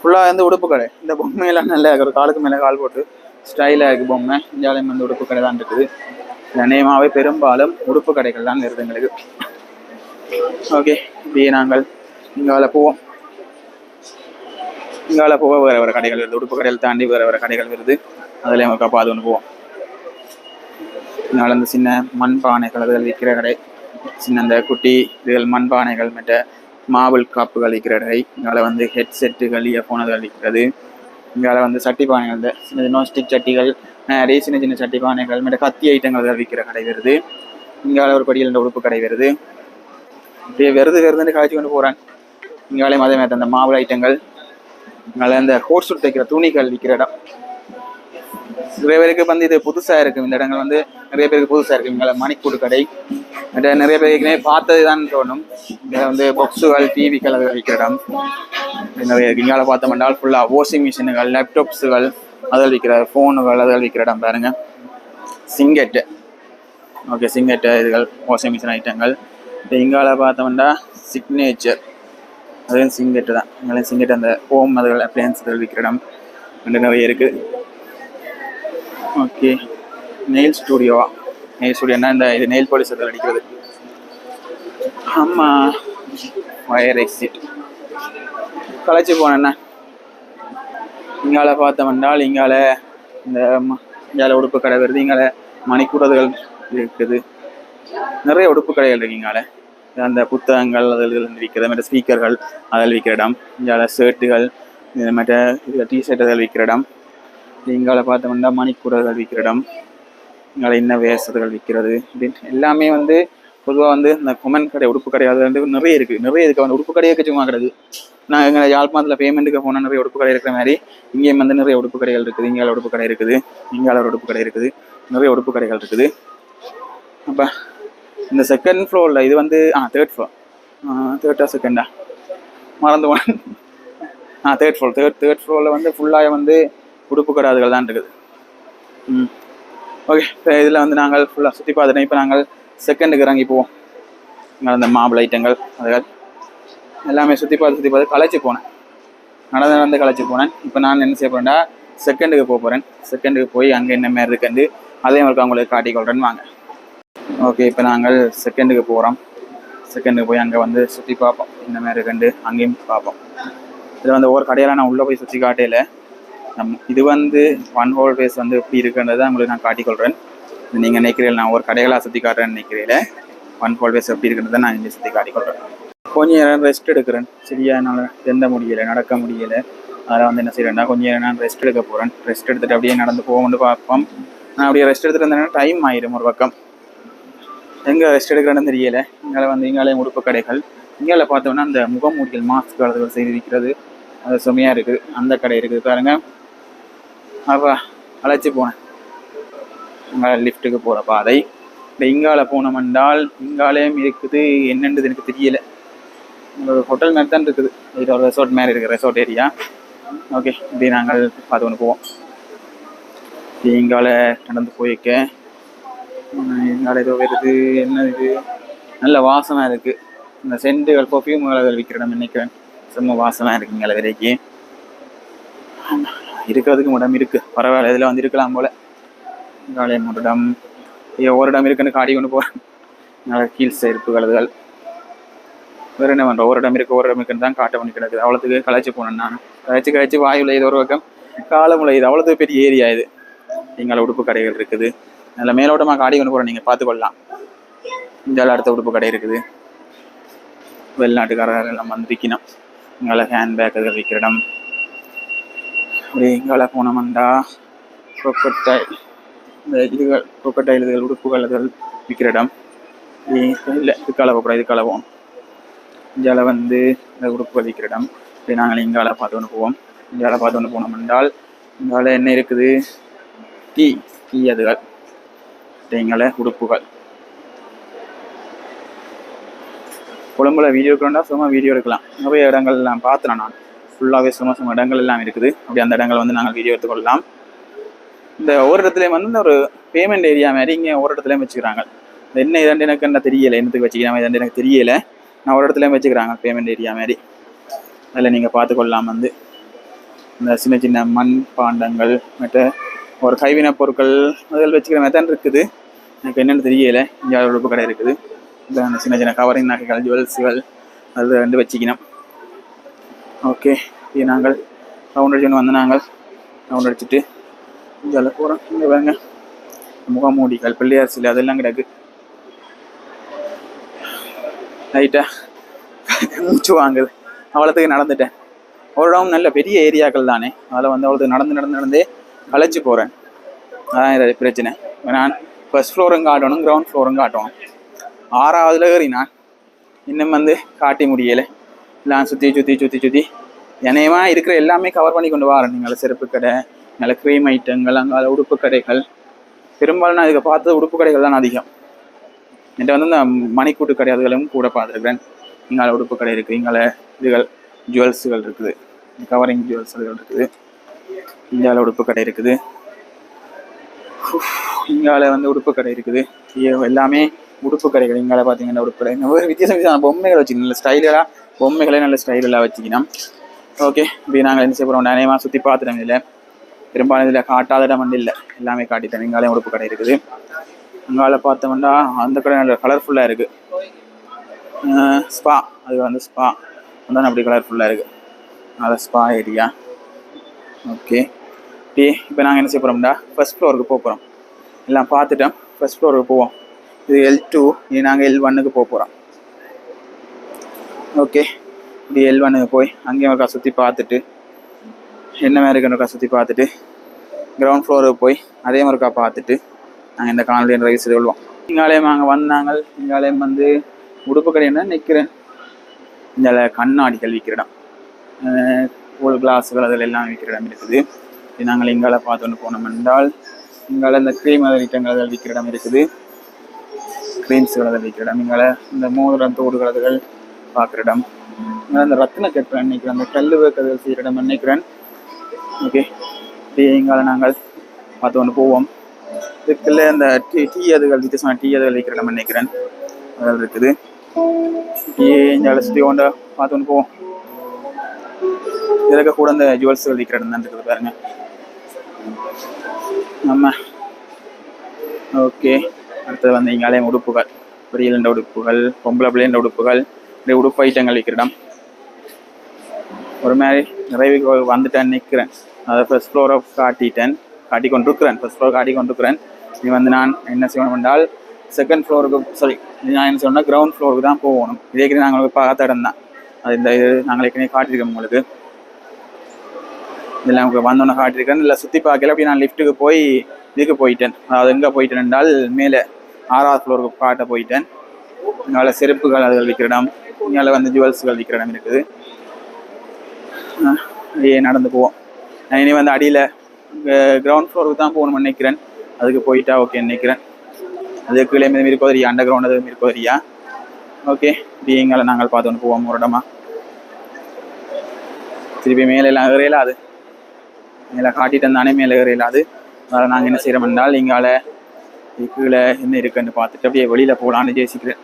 ஃபுல்லாக வந்து உடுப்பு கடை. இந்த பொம்மையெல்லாம் நல்லா ஒரு காலுக்கு மேலே கால் போட்டு ஸ்டைலாக இருக்குது பொம்மை. இந்தியாவிலையும் வந்து உடுப்பு கடை தான் இருக்குது. நினைவாகவே பெரும்பாலும் உடுப்பு கடைகள் தான் வருது எங்களுக்கு ஓகே இப்படியே நாங்கள் இங்கால போவோம். இங்கால போக வேறு வேறு கடைகள் வருது. உடுப்பு கடைகள் தாண்டி வேறு வேறு கடைகள் வருது. அதில் நமக்கு அப்போ அது ஒன்று போவோம். இங்கால அந்த சின்ன மண்பானைகள் அதுகள் விற்கிற கடை. சின்ன அந்த குட்டி இதுகள் மண்பானைகள் மற்ற மாவுள் காப்புகள் விற்கிற கடை. இங்கால வந்து ஹெட்செட்டுகள் இயர்ஃபோனுகள் விற்கிறது. இங்கால வந்து சட்டி பானைகள் இந்த சின்ன சின்ன ஸ்டிக் சட்டிகள் நிறைய சின்ன சின்ன சட்டி பானைகள் மற்ற கத்தி ஐட்டங்கள் விற்கிற கடை வருது. இங்கால ஒரு படியில் இந்த உடுப்பு கடை வருது. இப்படியே வெறுது வருதுன்னு காய்ச்சி கொண்டு போகிறாங்க இங்காலையும் அதே மாதிரி அந்த மாவு ஐட்டங்கள் இங்கால இந்த கோட் சுட் தைக்கிற துணிகள் விற்கிற இடம். நிறைய பேருக்கு வந்து இது புதுசாக இருக்கும். இந்த இடங்கள் வந்து நிறைய பேருக்கு புதுசாக இருக்கும். இங்கே மணிக்கூடு கடை. மற்ற நிறைய பேருக்குமே பார்த்தது தான் தோணும். இங்கே வந்து பொக்ஸுகள் டிவிகள் அது விற்கிற இடம். நிறைய இங்கால பார்த்தோம்னா ஃபுல்லாக வாஷிங் மிஷினுகள் லேப்டாப்ஸுகள் அதில் விற்கிற ஃபோனுகள் அதில் விற்கிற இடம் பாருங்க. சிங்கெட்டு ஓகே சிங்கெட்டு இதுகள் வாஷிங் மிஷின் ஐட்டங்கள் இப்போ இங்கால பார்த்தோம்னா சிக்னேச்சர் அதுவும் சிங்கெட்டு தான். இங்கே சிங்கெட் அந்த ஹோம் அதுகள் அப்ளையன்ஸ் அதுகள் விற்கிற இடம். ரெண்டு நிறைய இருக்குது ஓகே நெயில் ஸ்டூடியோவா நெயில் ஸ்டூடியோனா இந்த இது நெயில் பாலிஷ் அதில் அடிக்கிறது. ஆமாம் வயர் எக்ஸிட் கலைச்சி போனேன்னா இங்கால பார்த்தோம்னால் இங்கால இந்த ம- இங்கால உடுப்பு கடை வருது. இங்கால மணிக்கூடதுகள் இருக்குது. நிறைய உடுப்பு கடைகள் இருக்கு இங்கால. அந்த புத்தகங்கள் அதில் விற்கிற மாதிரி மற்ற ஸ்பீக்கர்கள் அதில் விற்கிற இடம். இங்கால ஷர்ட்டுகள் இது மற்ற டிஷர்ட் அதில் விற்கிற இடம். இங்கால பார்த்தோம்னா மணிக்கூடர்கள் விற்கிற இடம். இங்கால இன்ன வேசதுகள் விற்கிறது. இப்படின்னு எல்லாமே வந்து பொதுவாக வந்து இந்த கொமன் கடை உடுப்பு கடை அது வந்து நிறைய இருக்குது நிறைய இருக்குது வந்து உடுப்பு கடையே சும்மா கிடக்கு. நான் எங்கள் யாழ்ப்பாணத்தில் பேமெண்ட்டுக்கு போனால் நிறைய உடுப்பு கடை இருக்கிற மாதிரி இங்கேயும் வந்து நிறைய உடுப்பு கடைகள் இருக்குது. இங்கால உடுப்பு கடை இருக்குது. இங்கால ஒரு உடுப்பு கடை இருக்குது. நிறைய உடுப்பு கடைகள் இருக்குது. அப்போ இந்த செகண்ட் ஃப்ளோரில் இது வந்து ஆ தேர்ட் ஃப்ளோர் தேர்ட்டா செகண்டா மறந்து போனேன் ஆ தேர்ட் ஃப்ளோர் தேர்ட் தேர்ட் ஃப்ளோரில் வந்து ஃபுல்லாக வந்து உடுப்பு கடை அதுகள் தான் இருக்குது. ம். ஓகே. இப்போ இதில் வந்து நாங்கள் ஃபுல்லாக சுற்றி பார்த்துட்டோம். இப்போ நாங்கள் செகண்டுக்கு இறங்கி போவோம். நடந்த அந்த ஐட்டங்கள் அதுகள் எல்லாமே சுற்றி பார்த்து சுற்றி பார்த்து களைச்சி போனேன். நடந்து நடந்து களைச்சி போனேன். இப்போ நான் என்ன செய்ய போகிறேன்டா செகண்டுக்கு போக போகிறேன் செகண்டுக்கு போய் அங்கே என்ன மாதிரி இருக்குன்னு அதே மாதிரி அவங்களுக்கு காட்டிக்கொள்கிறேன்னு வாங்க. ஓகே இப்போ நாங்கள் செகண்டுக்கு போகிறோம் செகண்டுக்கு போய் அங்கே வந்து சுற்றி பார்ப்போம். என்ன மாதிரி இருக்குண்டு அங்கேயும் பார்ப்போம். இதில் வந்து ஒவ்வொரு கடையில் நான் உள்ளே போய் சுற்றி காட்டையில் நம் இது வந்து ஒன் ஹோல் டேஸ் வந்து எப்படி இருக்குன்றதை உங்களுக்கு நான் காட்டிக்கொள்கிறேன் நீங்கள் நினைக்கிறீங்க நான் ஒரு கடைகளாக சுற்றி காட்டுறேன்னு நினைக்கிறீங்களே ஒன் ஹோல் எப்படி இருக்கிறத நான் இங்கே சுற்றி காட்டிக்கொள்கிறேன் கொஞ்சம் நேரம் ரெஸ்ட் எடுக்கிறேன். சரியா என்னால் எந்த முடியலை நடக்க முடியலை. அதனால் வந்து என்ன செய்கிறேன்னா கொஞ்சம் நேரம் நான் ரெஸ்ட் எடுக்க போகிறேன் ரெஸ்ட் எடுத்துகிட்டு அப்படியே நடந்து போகணும்னு பார்ப்போம். நான் அப்படியே ரெஸ்ட் எடுத்துகிட்டு இருந்தேன்னா டைம் ஆயிடும் ஒரு பக்கம். எங்கே ரெஸ்ட் எடுக்கிறேன்னு தெரியலை. இங்கே வந்து இங்காலே உடுப்பு கடைகள். இங்கால பார்த்தோம்னா அந்த முகமூடிகள் மாஸ்க் அதுகள் செய்து அது சுமையாக இருக்குது. அந்த கடை இருக்குது. பாருங்கள் அப்பா அழைச்சி போனேன். லிஃப்ட்டுக்கு போகிற பாதை. இந்த இங்கால போனோம் என்றால் இங்காலேயும் இருக்குது. என்னன்றது எனக்கு தெரியல. ஒரு ஹோட்டல் மாதிரி தான் இருக்குது. இது ஒரு ரெசார்ட் மாதிரி இருக்குது ரெசார்ட் ஏரியா ஓகே இப்படி நாங்கள் பார்த்து கொண்டு போவோம். இங்கால நடந்து போயிருக்க. இங்கால ஏதோ வருது என்ன இது? நல்ல வாசமாக இருக்குது இந்த சென்ட்டுகள் பர்ஃப்யூம் விற்கிற இடம் நினைக்கிறேன். செம்ம வாசமாக இருக்கு இங்கே விலைக்கு இருக்கிறதுக்கு இடம் இருக்குது பரவாயில்ல இதில் வந்து இருக்கலாம் போல். காலையம் ஒரு இடம் ஐயோ, ஒரு இடம் இருக்குன்னு காடி கொண்டு போகிறேன் நல்ல கீழ் செருப்புகள் அதுகள் வேறு என்ன பண்ணுறோம் ஒரு இடம் இருக்கு ஒரு இடம் இருக்குன்னு தான் காட்ட பண்ணி கிடக்குது. அவ்வளோத்துக்கு களைச்சி போனேன் நான். களைச்சி களைச்சி வாயுல இது ஒரு பக்கம் காலமுலை இது. அவ்வளோத்துக்கு பெரிய ஏரியா இது. எங்களை உடுப்பு கடைகள் இருக்குது. அதில் மேலோட்டமாக காடி கொண்டு போகிறோம் நீங்கள் பார்த்துக்கொள்ளலாம். இந்த அடுத்த உடுப்பு கடை இருக்குது. வெளிநாட்டுக்காரர்கள் எல்லாம் வந்து விற்கணும் எங்களை ஹேண்ட் அதில் விற்கிற இடம். அப்படியே இங்கால போனோம்டா கொக்கட்டாய் இந்த இதுகள் கொக்கட்டாயில் இதுகள் உடுப்புகள் அதுகள் விற்கிற இடம். இல்லை இதுக்கால போகக்கூடாது இதுக்கால போகணும் இந்தியாவில் வந்து இந்த உடுப்புகள் விற்கிற இடம். இப்படி நாங்கள் இங்கால பார்த்து ஒன்று போவோம். இந்தியாவில் பார்த்து ஒன்று போனோம் என்றால் இங்கால என்ன இருக்குது? டீ டீ அதுகள். தேங்கால உடுப்புகள். கொழும்புல வீடியோ எடுக்கணும்னா சும்மா வீடியோ எடுக்கலாம். நிறைய இடங்கள் எல்லாம் பார்த்தேன் நான். ஃபுல்லாகவே சும்மா சும்மா இடங்கள் எல்லாம் இருக்குது. அப்படி அந்த இடங்களை வந்து நாங்கள் வீடியோ எடுத்துக்கொள்ளலாம் இந்த ஒரு இடத்துலையும் வந்து இந்த ஒரு பேமெண்ட் ஏரியா மாதிரி இங்கே ஒரு இடத்துலையும் வச்சுக்கிறாங்க. இந்த என்ன இதாண்டு எனக்கு என்ன தெரியலை என்னத்துக்கு வச்சுக்கிறாங்க இதாண்டு எனக்கு தெரியலை. நான் ஒரு இடத்துலையும் வச்சுக்கிறாங்க பேமெண்ட் ஏரியா மாதிரி. அதில் நீங்கள் பார்த்துக்கொள்ளலாம் வந்து. இந்த சின்ன சின்ன மண் பாண்டங்கள் மற்ற ஒரு கைவினைப் பொருட்கள் அதில் வச்சுக்கிற மாதிரி தான் இருக்குது. எனக்கு என்னென்னு தெரியலை. இங்கே உடுப்பு கடை இருக்குது. இந்த அந்த சின்ன சின்ன கவரிங் நகைகள் ஜுவல்ஸுகள் அது ரெண்டு வச்சுக்கணும். ஓகே இது நாங்கள் ரவுண்ட் அடிச்சுன்னு வந்து நாங்கள் ரவுண்ட் அடிச்சுட்டு இங்கே போகிறேன் இங்கே வேங்க. முகமூடிகள் பிள்ளையார் சிலை அதெல்லாம் கிடக்கு. லைட்டாக மூச்சு வாங்குது. அவ்வளோத்துக்கு நடந்துட்டேன். ஒரு இடம் நல்ல பெரிய ஏரியாக்கள் தானே. அதில் வந்து அவ்வளோத்துக்கு நடந்து நடந்து நடந்தே களைச்சு போகிறேன் அதான் இது பிரச்சனை. நான் ஃபஸ்ட் ஃப்ளோரும் காட்டணும் கிரவுண்ட் ஃப்ளோரும் காட்டணும். ஆறாவதுல ஏறி நான் இன்னும் வந்து காட்டி முடியலை. எல்லாம் சுற்றி சுற்றி சுற்றி சுற்றி இணையமா இருக்கிற எல்லாமே கவர் பண்ணி கொண்டு வரேன். நீங்கள் செருப்பு கடை. நல்ல க்ரீம் ஐட்டங்கள் அங்கே உடுப்பு கடைகள். பெரும்பாலும் நான் இதுக்கு பார்த்தது உடுப்பு கடைகள் தான் அதிகம். என்கிட்ட வந்து இந்த மணிக்கூட்டு கடை அதுகளும் கூட பார்த்துருக்கிறேன். இங்கால உடுப்பு கடை இருக்குது இங்கால இதுகள் ஜுவல்ஸுகள் இருக்குது. கவரிங் ஜுவல்ஸுகள் இருக்குது. இந்தியாவில் உடுப்பு கடை இருக்குது. இங்கால வந்து உடுப்பு கடை இருக்குது. எல்லாமே உடுப்பு கடைகள். இங்கால பார்த்தீங்கன்னா உடுப்பு கடை. இந்த வித்தியாச வித்தியாசமான பொம்மைகள் வச்சுக்கணும். நல்ல ஸ்டைலாக பொம்மைகளே நல்ல ஸ்டைலெல்லாம் வச்சுக்கணும். ஓகே இப்படி நாங்கள் என்ன செய்ய போகிறோம் நிறையமாக சுற்றி பார்த்துட்டோம் இதில். பெரும்பாலும் இதில் காட்டாத இடம் வந்து இல்லை. எல்லாமே காட்டிட்டோம் இங்காலையும் உடுப்பு கடை இருக்குது. அங்கால பார்த்தோம்னா அந்த கடை நல்ல கலர்ஃபுல்லாக இருக்குது ஸ்பா அது வந்து ஸ்பா அதான் அப்படி கலர்ஃபுல்லாக இருக்குது அதில் ஸ்பா ஏரியா ஓகே டீ இப்போ நாங்கள் என்ன செய்ய போகிறோம்டா ஃபர்ஸ்ட் ஃப்ளோருக்கு போகிறோம் எல்லாம் பார்த்துட்டோம். ஃபர்ஸ்ட் ஃப்ளோருக்கு போவோம். இது எல் டூ இது நாங்கள் எல் ஒன்னுக்கு போக போகிறோம் ஓகே இப்படி எல் ஒன்னுக்கு போய் அங்கேயும் ஒரு சுற்றி பார்த்துட்டு என்ன மாதிரி இருக்குன்னு சுற்றி பார்த்துட்டு கிரவுண்ட் ஃப்ளோருக்கு போய் அதே மாதிரிக்கா பார்த்துட்டு நாங்கள் இந்த காணொலியை நிறைவு செய்து கொள்வோம். இங்காலயம் அங்கே வந்தாங்க. இங்காலயம் வந்து உடுப்பு கடையில் நிற்கிறேன் இந்த கண்ணாடிகள் விற்கிற இடம். கூல் கிளாஸுகள் அதில் எல்லாம் விற்கிற இடம் இருக்குது. நாங்கள் இங்கால பார்த்தோன்னு போனோம் என்றால் இங்கால இந்த க்ரீம் ஐட்டங்கள் அதில் விற்கிற இடம் இருக்குது. க்ரீம்ஸுகள் அதில் விற்கிற இடம். இங்கால இந்த மோதிரம் தோடுகள் அதுகள் பார்க்குற இடம். இந்த ரத்தின கட்டுறேன் நினைக்கிறேன் அந்த கல் வைக்கிறதுகள் செய்கிற இடம் நினைக்கிறேன் ஓகே. டீங்கால நாங்கள். பார்த்து கொண்டு போவோம். இதுக்குள்ளே இந்த டீ டீ அதுகள் வித்தியாசமான டீ அதுகள் விற்கிற இடம் நினைக்கிறேன். அதில் இருக்குது. டீ இங்கால சுற்றி கொண்டு பார்த்து ஒன்று போவோம். இதுக்கு கூட இந்த ஜுவல்ஸுகள் விற்கிற இடம் தான் இருக்குது பாருங்கள் நம்ம ஓகே. அடுத்தது வந்து இங்காலே உடுப்புகள். பெரியலண்ட உடுப்புகள் பொம்பளை பிள்ளைண்ட உடுப்புகள். இந்த உடுப்பு ஐட்டங்கள் விற்கிற இடம். ஒரு மாதிரி நிறைவு வந்துட்டேன் நிற்கிறேன் அதை ஃபர்ஸ்ட் ஃப்ளோரை காட்டிட்டேன். காட்டி கொண்டிருக்கிறேன் ஃபர்ஸ்ட் ஃப்ளோர் காட்டி கொண்டிருக்கிறேன் இது வந்து நான் என்ன செய்யணும் என்றால் செகண்ட் ஃப்ளோருக்கு சாரி நான் என்ன சொன்னால் கிரவுண்ட் ஃப்ளோருக்கு தான் போகணும். இதே நாங்கள் பார்த்த இடம் தான். அது இந்த இது நாங்கள் ஏற்கனவே காட்டியிருக்கோம் உங்களுக்கு. இதெல்லாம் உங்களுக்கு வந்தோன்னே காட்டியிருக்கேன் இல்லை சுற்றி பார்க்கல. அப்படி நான் லிஃப்ட்டுக்கு போய் இதுக்கு போயிட்டேன். அதாவது எங்கே போயிட்டேன் என்றால் மேலே ஆறாவது ஃப்ளோருக்கு காட்ட போயிட்டேன். இங்கே செருப்புகள் அதுகள் விற்கிற இடம். இங்கே வந்து ஜுவல்ஸுகள் விற்கிற இடம் இருக்குது. ஏ நடந்து போவோம். இனி வந்து அடியில் கிரவுண்ட் ஃப்ளோருக்கு தான் போகணும்னு நினைக்கிறேன். அதுக்கு போயிட்டா ஓகே நினைக்கிறேன். அதுக்கு கீழே மீது இருக்கோ அண்டர் கிரவுண்ட் அது இருக்கோ ஓகே இப்படி நாங்கள் பார்த்து போவோம் ஒரு இடமா திருப்பி மேலே எல்லாம் ஏறையில அது மேலே காட்டிட்டு இருந்தானே மேலே ஏறையில அது அதனால் நாங்கள் என்ன செய்கிறோம் என்றால் இங்கால கீழே என்ன இருக்குன்னு பார்த்துட்டு அப்படியே வெளியில் போகலான்னு ஜெயிச்சிக்கிறேன்.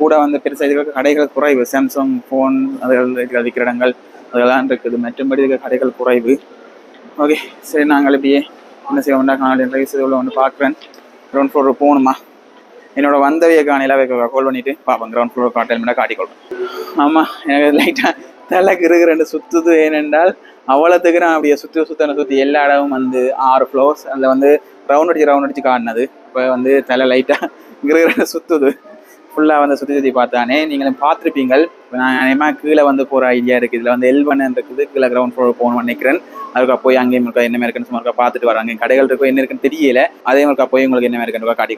கூட வந்து பெருசாக இதுக்கு கடைகள் குறைவு. சாம்சங் ஃபோன் அதுகள் இதுகள் விற்கிற இடங்கள் அதெல்லாம் இருக்குது. மற்றும்படி இதுக்கு கடைகள் குறைவு. ஓகே சரி நாங்கள் இப்படியே என்ன செய்ய காலையில் நிறைய செய்து ஒன்று பார்க்குறேன். கிரவுண்ட் ஃப்ளோருக்கு போகணுமா? என்னோட வந்தவிய காணையில் கால் பண்ணிவிட்டு பார்ப்போம். கிரவுண்ட் ஃப்ளோர் காட்டல் காட்டிக்கொள்வேன் ஆமாம் எனக்கு லைட்டாக தலை கிருகு ரெண்டு சுற்றுது ஏனென்றால் அவ்வளோத்துக்கு நான் அப்படியே சுற்றி சுத்தனை சுற்றி எல்லா இடமும் வந்து ஆறு ஃப்ளோர்ஸ் அதில் வந்து ரவுண்ட் அடிச்சு ரவுண்ட் அடிச்சு காட்டினது. இப்போ வந்து தலை லைட்டாக கிருகு சுற்றுது ஃபுல்லாக வந்து சுற்றி சுற்றி பார்த்தானே நீங்களும் பார்த்துருப்பீங்கள். இப்போ நான் நினைமா கீழே வந்து போகிற ஐடியா இருக்குது. இதில் வந்து எல்வன் இருக்குது. கீழே கிரவுண்ட் ஃப்ளோர் போகணும்னு நினைக்கிறேன். அதுக்கா போய் அங்கேயும் இருக்கா என்ன இருக்குன்னு சும்மா இருக்கா பார்த்துட்டு வராங்க கடைகள் இருக்கும் என்ன இருக்குன்னு தெரியல. அதே மாதிரி போய் உங்களுக்கு என்ன இருக்குன்னு காட்டி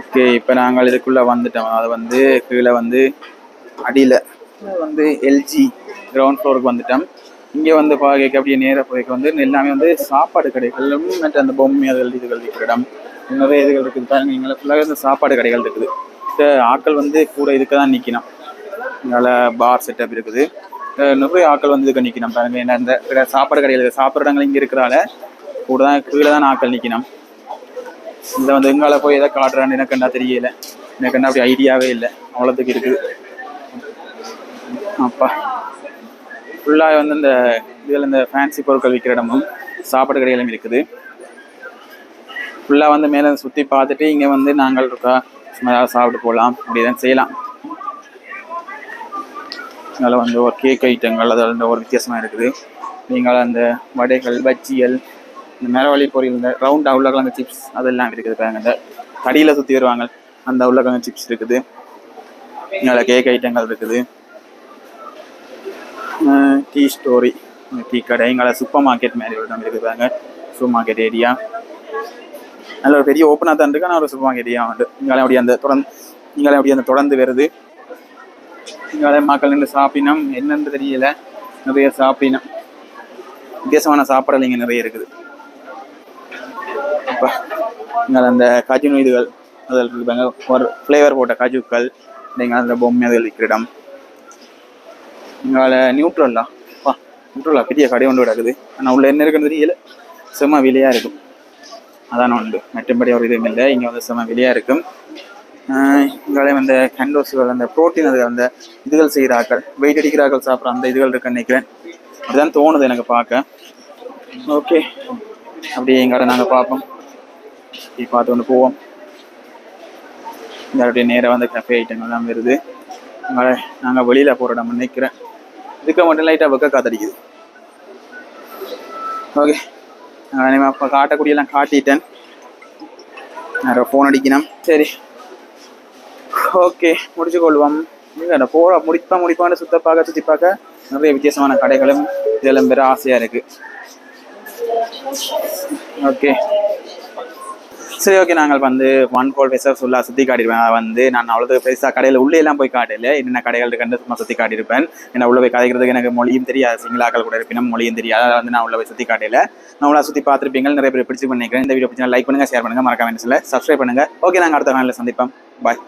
ஓகே இப்போ நாங்கள் இதுக்குள்ளே வந்துட்டோம். அது வந்து கீழே வந்து அடியில் வந்து எல்ஜி கிரவுண்ட் ஃப்ளோருக்கு வந்துட்டோம். இங்கே வந்து பார்க்க அப்படியே நேராக போய்க்க வந்து எல்லாமே வந்து சாப்பாடு கடைகளும் மற்ற அந்த பொம்மை அதுகள் இதுகள் இருக்கிற இடம் நிறைய இதுகள் இருக்குது பாருங்க. இங்கே ஃபுல்லாக இந்த சாப்பாடு கடைகள் இருக்குது. இந்த ஆட்கள் வந்து கூட இதுக்கு தான் நிற்கணும் அதனால் பார் செட்டப் இருக்குது. நிறைய ஆட்கள் வந்து இதுக்கு நிற்கணும் பாருங்கள் என்ன இந்த கடை- சாப்பாடு கடைகள் சாப்பிட்ற இடங்கள் இங்கே இருக்கிறால கூட தான் கீழே தான் ஆட்கள் நிற்கணும் இதை வந்து எங்கால போய் எதை காட்டுறான்னு எனக்கு என்ன தெரியல. எனக்கு என்ன அப்படி ஐடியாவே இல்லை. அவ்வளோத்துக்கு இருக்குது அப்பா. ஃபுல்லாக வந்து இந்த இதில் இந்த ஃபேன்சி பொருட்கள் விற்கிற இடமும் சாப்பாடு கடைகளும் இருக்குது. ஃபுல்லாக வந்து மேலே சுற்றி பார்த்துட்டு இங்கே வந்து நாங்கள் இருக்கா சும்மா சாப்பிட்டு போகலாம். அப்படிதான் செய்யலாம். அதனால் வந்து ஒரு கேக் ஐட்டங்கள் அதில் வந்து ஒரு வித்தியாசமாக இருக்குது. நீங்கள் அந்த வடைகள் பஜ்ஜிகள் இந்த மரவழி பொரியல் இந்த ரவுண்ட் உருளைக்கிழங்கு சிப்ஸ் அதெல்லாம் இருக்குது பாருங்க. இந்த கடியில் சுற்றி வருவாங்க. அந்த உள்ளக்கிழங்கு சிப்ஸ் இருக்குது. நல்ல கேக் ஐட்டங்கள் இருக்குது. டீ ஸ்டோரி டீ கடை. எங்களை சூப்பர் மார்க்கெட் மாதிரி ஒரு இடம் இருக்குது பாருங்க. சூப்பர் மார்க்கெட் ஏரியா நல்ல ஒரு பெரிய ஓப்பனாக தான் இருக்கு. ஆனால் ஒரு சுபமாக மார்க்கெட் ஏரியா உண்டு இங்கே அப்படி அந்த தொடர்ந்து இங்கே அப்படி அந்த தொடர்ந்து வருது. இங்கே மக்கள் நின்று சாப்பினோம் என்னன்னு தெரியல. நிறைய சாப்பினோம் வித்தியாசமான சாப்பாடுகள் இங்கே நிறைய இருக்குது. அப்பா நீங்கள் அந்த காஜு நொய்துகள் அதில் இருப்பாங்க ஒரு ஃப்ளேவர் போட்ட காஜுக்கள் நீங்கள் அந்த பொம்மை அதில் இருக்கிற இடம். இங்கே நியூட்ரல்லா வா நியூட்ரல்லா பெரிய கடை ஒன்று கிடக்குது. ஆனால் உள்ள என்ன இருக்குன்னு தெரியல. செம்ம விலையாக இருக்கும். அதான் உண்டு. மற்றபடி ஒரு இதுவும் இல்லை. இங்கே வந்து செம வெளியாக இருக்கும். இங்கே அந்த கேண்டோஸுகள் அந்த ப்ரோட்டீன் அதில் அந்த இதுகள் செய்கிறார்கள். வெயிட் அடிக்கிறார்கள் சாப்பிட்ற அந்த இதுகள் இருக்குன்னு நினைக்கிறேன். அப்படிதான் தோணுது எனக்கு பார்க்க. ஓகே. அப்படியே எங்காட நாங்கள் பார்ப்போம். இப்படி பார்த்து கொண்டு போவோம். இந்த அப்படியே நேராக வந்து கஃபே ஐட்டங்கள்லாம் வருது. நாங்கள் வெளியில் போகிற நம்ம நினைக்கிறேன். இதுக்கு மட்டும் லைட்டாக வெக்க காத்தடிக்குது. ஓகே. நான் அப்போ காட்டக்கூடியெல்லாம் காட்டிட்டேன். நிறைய ஃபோன் அடிக்கணும். சரி. ஓகே முடிச்சு கொள்வோம் இல்லை போகிற முடிப்பா முடிப்பான்னு சுத்த பார்க்க சுற்றி பார்க்க நிறைய வித்தியாசமான கடைகளும் இதெல்லாம் பெற ஆசையாக இருக்குது ஓகே. சரி ஓகே நாங்கள் வந்து ஒன் கோல் ஃபேஸாக ஃபுல்லாக சுற்றி காட்டிடுவேன் வந்து நான் அவ்வளோ பெருசாக கடையில் உள்ளே எல்லாம் போய் காட்டல. என்னென்ன கடைகள் இருக்குன்னு சும்மா சுற்றி காட்டியிருப்பேன். என்ன உள்ள போய் கதைக்கிறதுக்கு எனக்கு மொழியும் தெரியாது. சிங்களாக்கள் கூட இருப்பினும் மொழியும் தெரியாது. அதை வந்து நான் உள்ளே போய் சுற்றி காட்டல. நான் உள்ள சுற்றி பார்த்துருப்பீங்க. நிறைய பேர் பிடிச்சி பண்ணிக்கிறேன் இந்த வீடியோ பிடிச்சா லைக் பண்ணுங்கள் ஷேர் பண்ணுங்கள் மறக்காம சப்ஸ்கிரைப் பண்ணுங்கள் ஓகே நாங்கள் அடுத்த நாளில் சந்திப்போம். பாய்